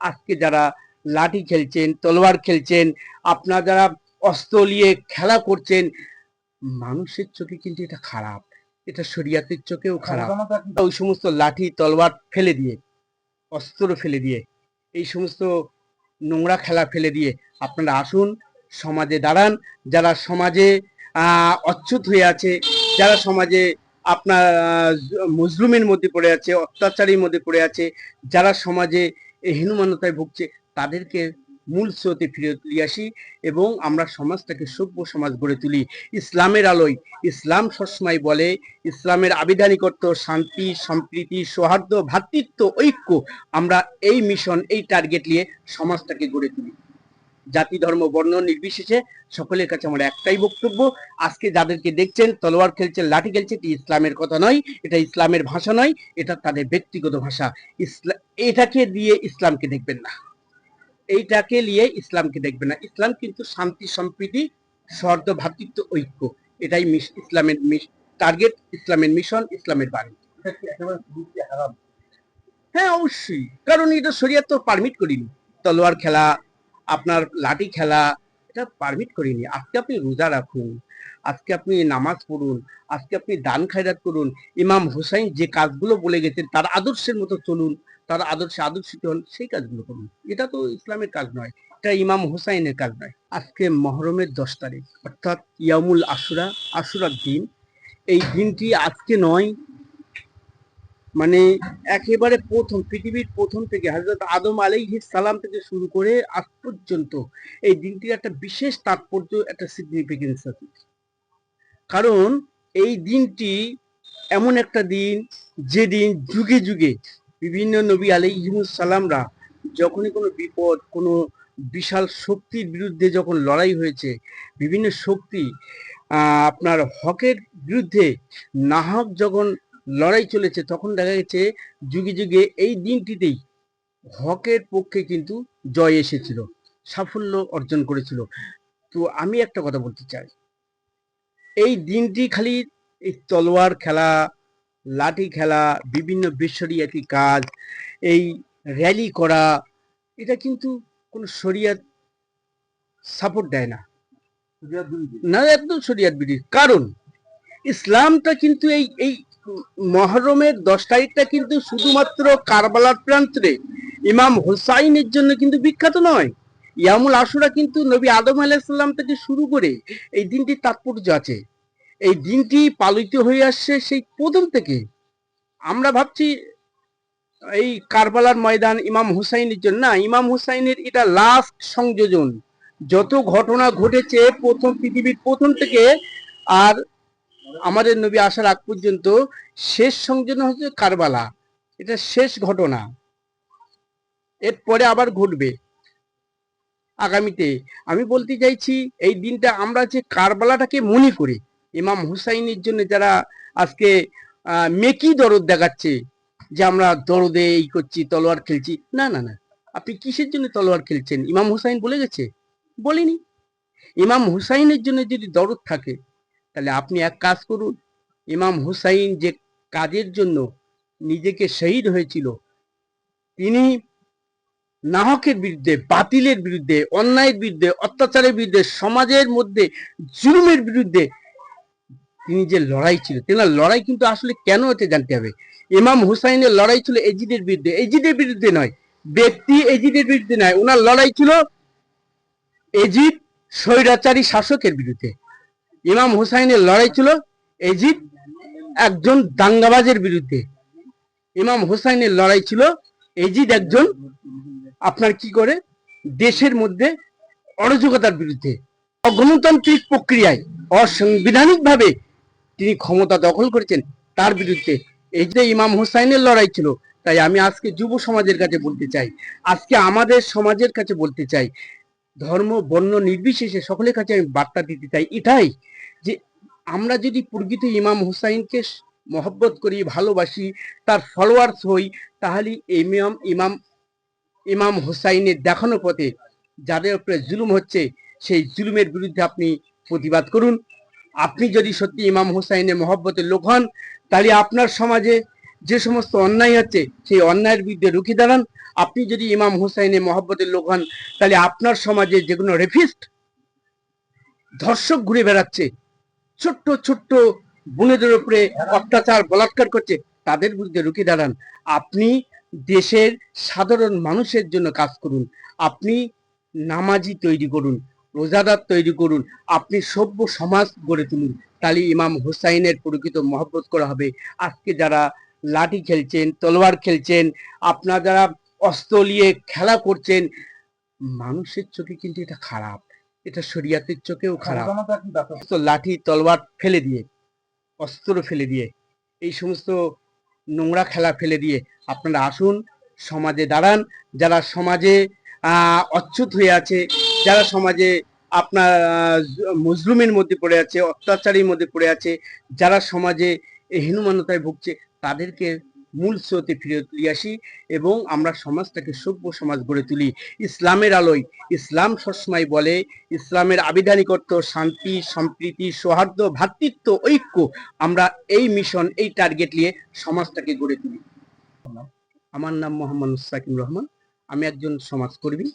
আজকে যারা লাঠি খেলছেন তলোয়ার খেলছেন আপনারা যারা অস্ত্র নিয়ে খেলা করছেন মানুষের চোখে কিন্তু এটা খারাপ। এটা শরিয়াতের চোখেও খারাপ। ওই সমস্ত লাঠি তলোয়ার ফেলে দিয়ে অস্ত্র ফেলে দিয়ে এই সমস্ত নোংরা খেলা ফেলে দিয়ে আপনারা আসুন সমাজে দাঁড়ান। যারা সমাজে আহ, অচ্যুত হয়ে আছে যারা সমাজে আপনার আহ, মজলুমের মধ্যে পড়ে আছে অত্যাচারের মধ্যে পড়ে আছে যারা সমাজে হীনমান্যতায় ভুগছে, তাদেরকে মূল স্রোতে ফিরে তুলে আসি এবং আমরা সমাজটাকে সভ্য সমাজ গড়ে তুলি। ইসলামের আলোয়, ইসলাম সবসময় বলে, ইসলামের আবিধানিকত্ব, শান্তি, সম্প্রীতি, সৌহার্দ্য, ভ্রাতৃত্ব, ঐক্য, আমরা এই মিশন এই টার্গেট নিয়ে সমাজটাকে গড়ে তুলি। জাতি, ধর্ম, বর্ণ নির্বিশেষে সকলের কাছে আমার একটাই বক্তব্য। আজকে যাদেরকে দেখছেন, তলোয়ার খেলছেন, লাঠি খেলছে এটি ইসলামের কথা নয়, এটা ইসলামের ভাষা নয়, এটা তাদের ব্যক্তিগত ভাষা। ইসলাম এটাকে দিয়ে ইসলামকে দেখবেন না। এইটাকে নিয়ে ইসলামকে দেখবেন না। ইসলাম কিন্তু শান্তি, সম্প্রীতি সর্দ ভ্রাতৃত্ব ঐক্য। এটাই ইসলামের টার্গেট, ইসলামের মিশন, ইসলামের বাণী। হ্যাঁ অবশ্যই। কারণ এটা শরিয়াত তো পারমিট করিনি। তলোয়ার খেলা আপনার লাঠি খেলা, এটা পারমিট করিনি। আজকে আপনি রোজা রাখুন, আজকে আপনি নামাজ পড়ুন, আজকে আপনি দান খায়রাত করুন। ইমাম হুসাইন যে কাজগুলো বলে গেছেন, তার আদর্শের মতো চলুন, তার আদর্শে আদর্শিত হন, সেই কাজগুলো করুন। এটা তো ইসলামের কাজ নয়, এটা ইমাম হুসাইনের কাজ নয়। আজকে মহরমের দশ তারিখ, অর্থাৎ ইয়ামুল আশুরা, আশুরার দিন। এই দিনটি আজকে নয় মানে একেবারে প্রথম, পৃথিবীর প্রথম থেকে হজরত আদম আলাইহিস সালাম থেকে শুরু করে আজ পর্যন্ত এই দিনটির একটা বিশেষ তাৎপর্য, একটা সিগনিফিকেন্স আছে। কারণ এই দিনটি এমন একটা দিন যেদিন যুগে যুগে বিভিন্ন নবী সালামরা যখনই কোনো বিপদ, কোনো বিশাল শক্তির বিরুদ্ধে যখন লড়াই হয়েছে, বিভিন্ন শক্তি আপনার হকের বিরুদ্ধে নাহক যখন লড়াই চলেছে তখন দেখা গেছে যুগে যুগে এই দিনটিতেই হকের পক্ষে কিন্তু জয় এসেছিল সাফল্য অর্জন করেছিল। তো আমি একটা কথা বলতে চাই এই দিনটি খালি এই তলোয়ার খেলা লাঠি খেলা বিভিন্ন বেসরিয়াতি কাজ এই র্যালি করা এটা কিন্তু কোনো শরিয়াত সাপোর্ট দেয় না। না একদম শরিয়াত বিধি কারণ ইসলামটা কিন্তু এই এই মহরমের দশ তারিখটা কিন্তু শুধুমাত্র কারবালার প্রান্তরে ইমাম হোসাইনের জন্য কিন্তু বিখ্যাত নয়। ইয়ামুল আশুরা কিন্তু নবী আদম আলাইসাল্লাম থেকে শুরু করে এই দিনটির তাৎপর্য আছে। এই দিনটি পালিত হয়ে আসছে সেই প্রথম থেকে। আমরা ভাবছি এই কারবালার ময়দান ইমাম হুসাইনের জন্য। না, ইমাম হুসাইনের এটা লাস্ট সংযোজন। যত ঘটনা ঘটেছে প্রথম পৃথিবীর প্রথম থেকে, আর আমাদের নবী আসার আগ পর্যন্ত শেষ সংযোজন হচ্ছে কারবালা। এটা শেষ ঘটনা। এরপরে আবার ঘটবে। আগামীতে আমি বলতে চাইছি, এই দিনটা আমরা যে কারবালাটাকে মনে করে, ইমাম হুসাইনের জন্য যারা আজকে মেকি দরদ দেখাচ্ছে যে আমরা দরদে এই করছি, তলোয়ার খেলছি। না না না। আপনি কিসের জন্য তলোয়ার খেলছেন? ইমাম হুসাইন বলে গেছে? বলিনি। ইমাম হুসাইনের জন্য যদি দরদ থাকে তাহলে আপনি এক কাজ করুন, ইমাম হুসাইন যে কাজের জন্য নিজেকে শহীদ হয়েছিল, তিনি নাহকের বিরুদ্ধে, বাতিলের বিরুদ্ধে, অন্যায়ের বিরুদ্ধে, অত্যাচারের বিরুদ্ধে, সমাজের মধ্যে জুলুমের বিরুদ্ধে তিনি যে লড়াই ছিল, তেনার লড়াই কিন্তু আসলে কেন হতে জানতে হবে? ইমাম হুসাইনের লড়াই ছিল এজিদের বিরুদ্ধে এজিদের বিরুদ্ধে নয়, ব্যক্তি এজিদের বিরুদ্ধে নয় ওনার লড়াই ছিল এজিদ স্বৈরাচারী শাসকের বিরুদ্ধে। ইমাম হুসাইনের লড়াই ছিল এজিদ একজন দাঙ্গাবাজের বিরুদ্ধে। ইমাম হুসাইনের লড়াই ছিল এজিদ একজন, আপনার কি করে? দেশের মধ্যে অরাজকতার বিরুদ্ধে। অগণতান্ত্রিক প্রক্রিয়ায় অসাংবিধানিক ভাবে তিনি ক্ষমতা দখল করেছেন, তার বিরুদ্ধে। এই যে ইমাম হুসাইনের লড়াই ছিল, তাই আমি আজকে যুব সমাজের কাছে বলতে চাই। আজকে আমাদের সমাজের কাছে বলতে চাই ধর্ম, বর্ণ নির্বিশেষে সকলের কাছে আমি বার্তা দিতে চাই এটাই যে আমরা যদি প্রকৃত ইমাম হুসাইনকে মহব্বত করি, ভালোবাসি, তার ফলোয়ার্স হই, তাহলে ইমাম ইমাম ইমাম হুসাইনের দেখানো পথে যাদের উপরে জুলুম হচ্ছে, সেই জুলুমের বিরুদ্ধে আপনি প্রতিবাদ করুন। আপনি যদি সত্যি ইমাম হুসাইনের মহব্বতের লোক হন, তাহলে আপনার সমাজে যে সমস্ত অন্যায় হচ্ছে, সেই অন্যায়ের বিরুদ্ধে রুখে দাঁড়ান। আপনি যদি ইমাম হুসাইনের মহব্বতের লোক হন, তাহলে আপনার সমাজে যেগুলো রেফিস্ট ধর্ষক ঘুরে বেড়াচ্ছে, ছোট্ট ছোট্ট বোনেদের উপরে অত্যাচার, বলাৎকার করছে, তাদের বিরুদ্ধে রুখে দাঁড়ান। আপনি দেশের সাধারণ মানুষের জন্য কাজ করুন। আপনি নামাজি তৈরি করুন, রোজাদার তৈরি করুন, আপনি সভ্য সমাজ গড়ে তুলুন। তাহলে ইমাম হুসাইনের প্রকৃত মহব্বত করা হবে। আজকে যারা লাঠি খেলছেন তলোয়ার খেলছেন আপনার যারা অস্ত্র নিয়ে খেলা করছেন মানুষের চোখে কিন্তু এটা খারাপ। এটা শরিয়াতের চোখেও খারাপ। লাঠি তলোয়ার ফেলে দিয়ে অস্ত্র ফেলে দিয়ে এই সমস্ত নোংরা খেলা ফেলে দিয়ে আপনারা আসুন সমাজে দাঁড়ান। যারা সমাজে আহ, অচ্যুত হয়ে আছে যারা সমাজে আপনার আহ, মজলুমের মধ্যে পড়ে আছে অত্যাচারের মধ্যে পড়ে আছে যারা সমাজে এই হীনমান্যতায় ভুগছে তাদেরকে মূল স্রোতে ফিরে তুলে আসি এবং আমরা সমাজটাকে সভ্য সমাজ গড়ে তুলি। ইসলামের আলোয়। ইসলাম সবসময় বলে, ইসলামের আবিধানিকত্ব, শান্তি, সম্প্রীতি, সৌহার্দ্য, ভ্রাতৃত্ব, ঐক্য, আমরা এই মিশন, এই টার্গেট নিয়ে সমাজটাকে গড়ে তুলি। আমার নাম মোহাম্মদ মুস্তাকিম রহমান। আমি একজন সমাজকর্মী।